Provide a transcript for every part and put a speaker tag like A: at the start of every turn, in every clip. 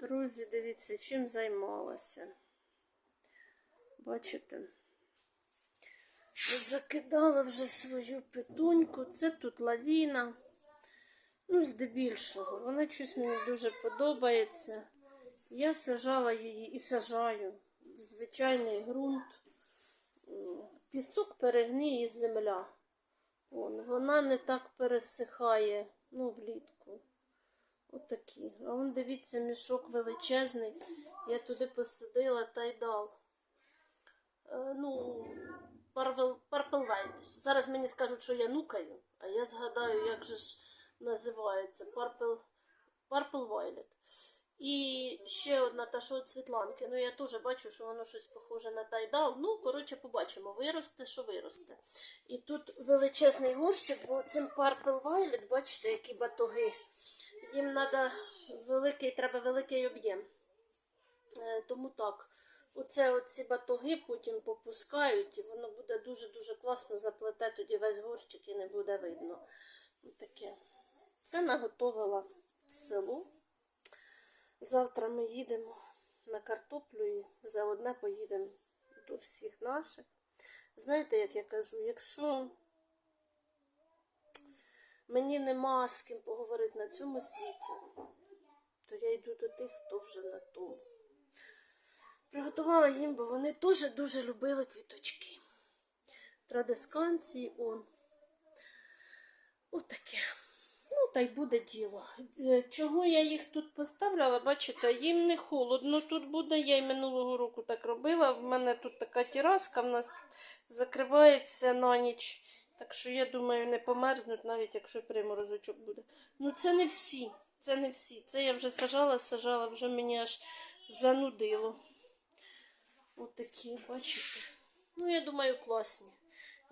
A: Друзі, дивіться, чим займалася. Бачите? Закидала вже свою петуньку. Це тут лавіна. Ну, здебільшого. Вона щось мені дуже подобається. Я сажала її і сажаю в звичайний ґрунт. Пісок перегніє земля. Вон, вона не так пересихає, ну, влітку. Отакі. А он, дивіться, мішок величезний. Я туди посадила тайдал. Е, ну, Purple Зараз мені скажуть, що я нукаю, а я згадаю, як же ж називається Violet. І ще одна та що від Світланки. Ну, я теж бачу, що воно щось похоже на тайдал. Ну, коротше, побачимо, виросте, що виросте. І тут величезний горщик, бо цим Violet, бачите, які батоги. Їм треба великий, треба великий об'єм. Е, Тому так. Оце оці батоги потім попускають, і воно буде дуже-дуже класно заплете тоді весь горщик і не буде видно. Таке. Це наготовила в село. Завтра ми їдемо на картоплю і заодне поїдемо до всіх наших. Знаєте, як я кажу, якщо мені нема з ким поговорити на цьому світі, то я йду до тих, хто вже на тому. Приготувала їм, бо вони теж дуже любили квіточки. Традисканції он. Отаке. Ну, та й буде діло. Е, Чого я їх тут поставляла, бачите, їм не холодно тут буде. Я й минулого року так робила. В мене тут така тераска, в нас закривається на ніч. Так що я думаю, не померзнуть, навіть якщо приморозочок буде. Ну, це не всі. Це не всі. Це я вже сажала, сажала, вже мені аж занудило. Отакі, бачите. Ну, я думаю, класні.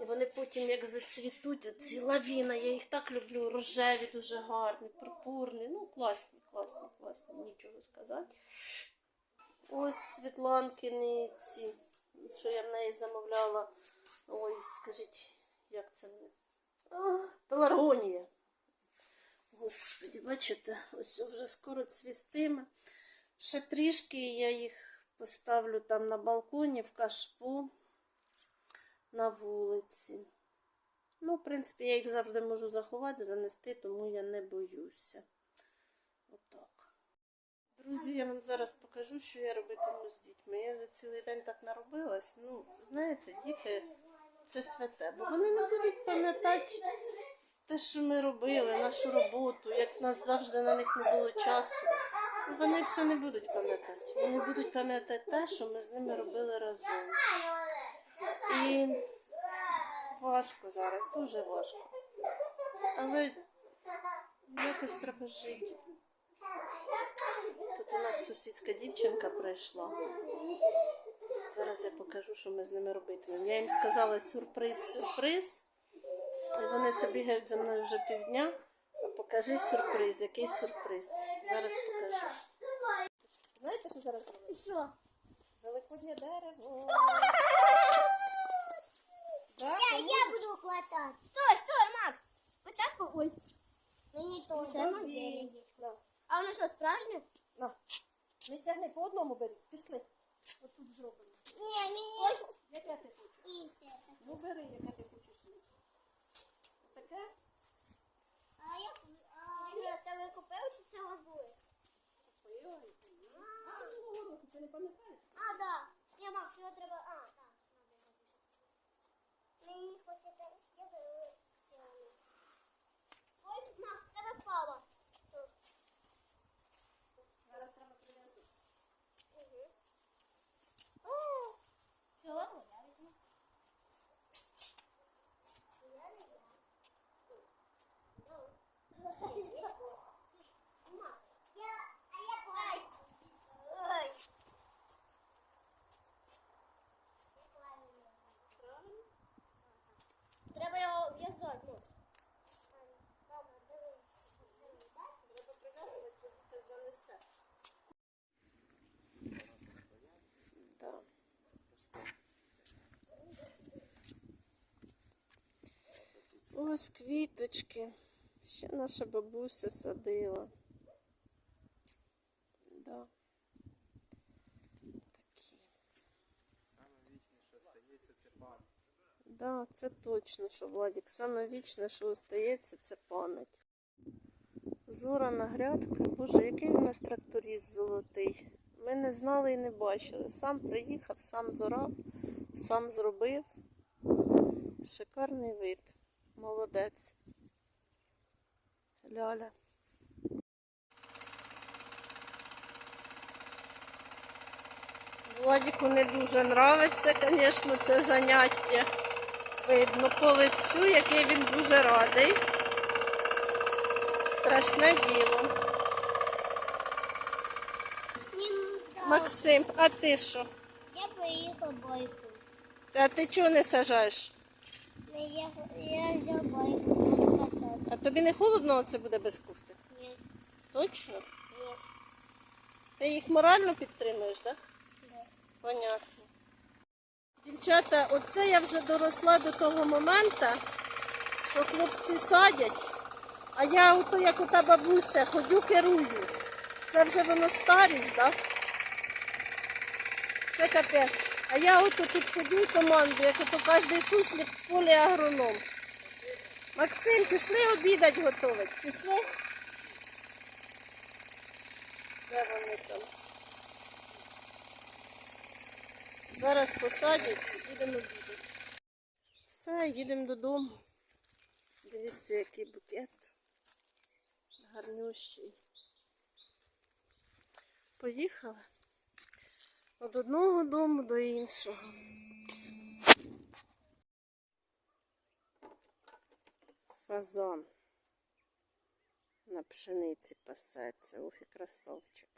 A: І вони потім як зацвітуть, оці лавіна, я їх так люблю, рожеві, дуже гарні, пурпурні. Ну, класні, класні, класні, нічого сказати. Ось Світланкини ці, що я в неї замовляла. Ой, скажіть, як це? А, Пеларгонія. Господи, бачите, ось вже скоро цвістиме. Ще трішки я їх поставлю там на балконі в кашпо на вулиці. Ну, в принципі, я їх завжди можу заховати, занести, тому я не боюся. Отак. Друзі, я вам зараз покажу, що я робитиму з дітьми. Я за цілий день так наробилась. Ну, знаєте, діти це святе, бо вони не будуть пам'ятати те, що ми робили, нашу роботу, як в нас завжди на них не було часу. Вони це не будуть пам'ятати. Вони будуть пам'ятати те, що ми з ними робили разом. І важко зараз, дуже важко. Але якось треба жити. Тут у нас сусідська дівчинка прийшла. Зараз я покажу, що ми з ними робитимемо. Я їм сказала сюрприз, сюрприз. І вони це бігають за мною вже півдня. А покажи сюрприз, який сюрприз. Зараз покажу. Знаєте, що зараз робить?
B: Що?
A: Великоднє дерево. Да?
B: Я, я буду хватати. Стой, стой, Макс. Спочатку ой. Мені то це
A: На,
B: А воно що, справжнє?
A: на. Не тягни по одному бери. Пішли. Ось тут зроблено.
B: Ні, мені.
A: Яке ти хочеш? Ну бери, яке ти хочеш. Таке?
B: А я, а я тебе купив, чи це були?
A: Купила. А, минулого року, ти не пам'ятаєш?
B: А, да. Я Макс, його
A: треба, ось квіточки. Ще наша бабуся садила. Да. Такі. Да, це точно, що Владик. Саме вічне, що остається, це пам'ять. Зора на грядка. Боже, який у нас тракторіст золотий. Ми не знали і не бачили. Сам приїхав, сам зорав, сам зробив. Шикарний вид. Молодець. Ляля. Владіку не дуже нравиться, звісно, це заняття. Видно по лицю, який він дуже радий. Страшне діло. Максим, а ти що?
B: Я поїхав байку.
A: А ти чого не сажаєш?
B: Я, я.
A: А тобі не холодно оце буде без кофти?
B: Ні,
A: Точно?
B: ні.
A: Ти їх морально підтримуєш, так?
B: Да.
A: Понятно. Дівчата, оце я вже доросла до того моменту, що хлопці садять, а я ото як ота бабуся ходю, керую. Це вже воно старість, так? Це капець. А я ото тут ходю і командую, як ото кожен суслик в полі агроном. Максим, пішли обідать готовить. Пішли? Де вони там? Зараз посадять і їдемо обідати. Все, їдемо додому. Дивіться, який букет. Гарнющий. Поїхали. Від одного дому до іншого. Фазон на пшениці пасеться. Ох і красавчик.